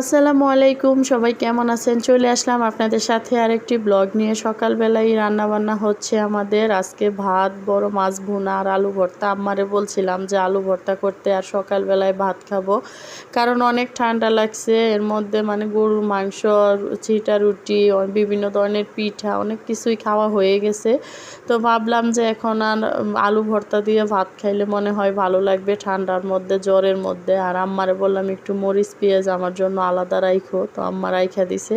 আসসালামু আলাইকুম, সবাই কেমন আছেন? চলে আসলাম আপনাদের সাথে আরেকটি ব্লগ নিয়ে। সকালবেলায় রান্না বান্না হচ্ছে আমাদের। আজকে ভাত, বড় মাছ ভুনা আর আলু ভর্তা। আম্মারে বলছিলাম যে আলু ভর্তা করতে আর সকালবেলায় ভাত খাব। কারণ অনেক ঠান্ডা লাগছে। এর মধ্যে মানে গরুর মাংস চিটা রুটি বিভিন্ন ধরনের পিঠা, অনেক কিছুই খাওয়া হয়ে গেছে। তো ভাবলাম যে এখন আর আলু ভর্তা দিয়ে ভাত খাইলে মনে হয় ভালো লাগবে ঠান্ডার মধ্যে, জ্বরের মধ্যে। আর আম্মারে বললাম একটু মরিচ পেঁয়াজ আমার জন্য আলাদা রাইখো, তো আম্মা রাইখা দিছে।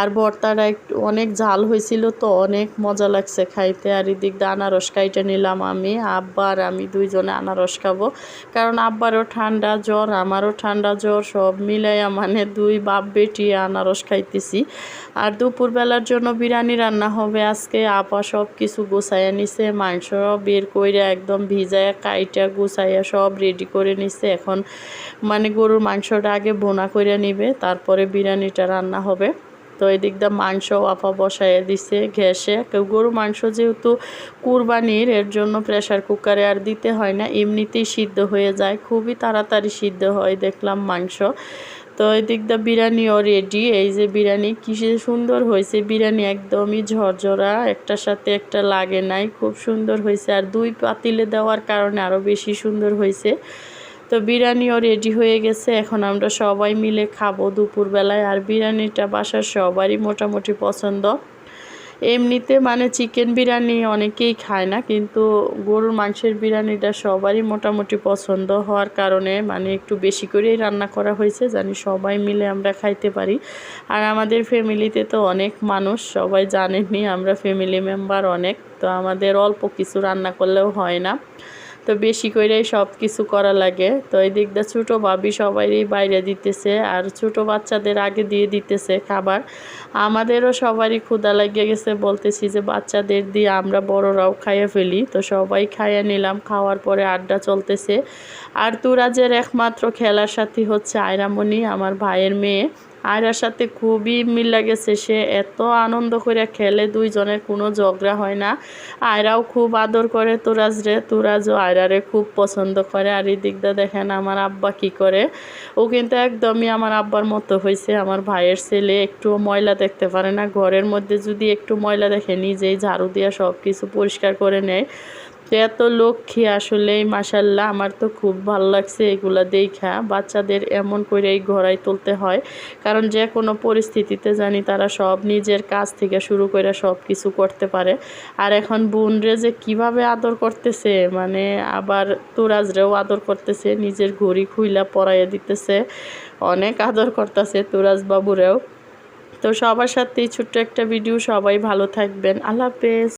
আর ভর্তাটা একটু অনেক ঝাল হয়েছিল তো অনেক মজা লাগছে খাইতে। আর এদিক দিয়ে আনারস খাইতে নিলাম আমি, আব্বা আর আমি দুইজনে আনারস খাব। কারণ আব্বারও ঠান্ডা জ্বর, আমারও ঠান্ডা জ্বর, সব মিলাইয়া মানে দুই বাপ বেটি আনারস খাইতেছি। আর দুপুরবেলার জন্য বিরিয়ানি রান্না হবে আজকে। আপা সব কিছু গুছাইয়া নিছে, মাংস বের কইরা একদম ভিজাইয়া কাইটা গুছাইয়া সব রেডি করে নিছে। এখন মানে গরুর মাংসটা আগে বোনা করে নিবে। তারপরে বিরিয়ানিটা রান্না হবে। তো এদিক দিয়ে মাংস আপা বসাইয়া দিছে ঘ্যাসে কেউ গরু মাংস যেহেতু কুরবানির, এর জন্য প্রেশার কুকারে আর দিতে হয় না, এমনিতেই সিদ্ধ হয়ে যায়। খুবই তাড়াতাড়ি সিদ্ধ হয়, দেখলাম মাংস। তো এদিক দিয়ে বিরিয়ানিও রেডি এই যে বিরিয়ানি কি সুন্দর হয়েছে, বিরিয়ানি একদমই ঝরঝরা, একটার সাথে একটা লাগে নাই। খুব সুন্দর হয়েছে, আর দুই পাতিলে দেওয়ার কারণে আরও বেশি সুন্দর হয়েছে। তো বিরিয়ানিও রেডি হয়ে গেছে। এখন আমরা সবাই মিলে খাব দুপুরবেলায়। আর বিরিয়ানিটা বাসার সবারই মোটামুটি পছন্দ। এমনিতে মানে চিকেন বিরিয়ানি অনেকেই খায় না, কিন্তু গরুর মাংসের বিরিয়ানিটা সবারই মোটামুটি পছন্দ হওয়ার কারণে মানে একটু বেশি করেই রান্না করা হয়েছে, জানি সবাই মিলে আমরা খাইতে পারি। আর আমাদের ফ্যামিলিতে তো অনেক মানুষ, সবাই জানেনি আমরা ফ্যামিলি মেম্বার অনেক, তো আমাদের অল্প কিছু রান্না করলেও হয় না। তো বেশি করেই সব কিছু করা লাগে। তো এই দিক দিয়ে ছোটো ভাবি সবাই বাইরে দিতেছে আর ছোট বাচ্চাদের আগে দিয়ে দিতেছে খাবার। আমাদেরও সবারই ক্ষুদা লাগিয়ে গেছে, বলতেছি যে বাচ্চাদের দিয়ে আমরা বড়রাও খাইয়ে ফেলি। তো সবাই খাইয়ে নিলাম, খাওয়ার পরে আড্ডা চলতেছে। আর তুরাজের একমাত্র খেলার সাথী হচ্ছে আয়রামণি, আমার ভাইয়ের মেয়ে। আয়রার সাথে খুবই মিল লাগেছে। সে এত আনন্দ করে খেলে, দুইজনের কোনো ঝগড়া হয় না। আয়রাও খুব আদর করে তোরাজ রে। তুরাজও আয়রারে খুব পছন্দ করে। আর এই দিকটা দেখেন আমার আব্বা কি করে। ও কিন্তু একদমই আমার আব্বার মতো হয়েছে আমার ভাইয়ের ছেলে একটু ময়লা দেখতে পারে না। ঘরের মধ্যে যদি একটু ময়লা দেখে, নিজেই ঝাড়ু দিয়ে সব কিছু পরিষ্কার করে নেয়। তো এত লক্ষ্মী আসলেই মাসাল্লাহ আমার তো খুব ভালো লাগছে এগুলা দেখা। বাচ্চাদের এমন করে এই ঘোরায় তুলতে হয়। কারণ যে কোনো পরিস্থিতিতে জানি তারা সব নিজের কাজ থেকে শুরু করে সব কিছু করতে পারে। আর এখন বোনরে যে কীভাবে আদর করতেছে মানে আবার তুরাজরেও আদর করতেছে, নিজের ঘড়ি খুইলা পরাইয়া দিতেছে, অনেক আদর করতেছে তুরাজ বাবুরেও তো সবার সাথেই ছোট্ট একটা ভিডিও, সবাই ভালো থাকবেন। আল্লাহ হাফেজ।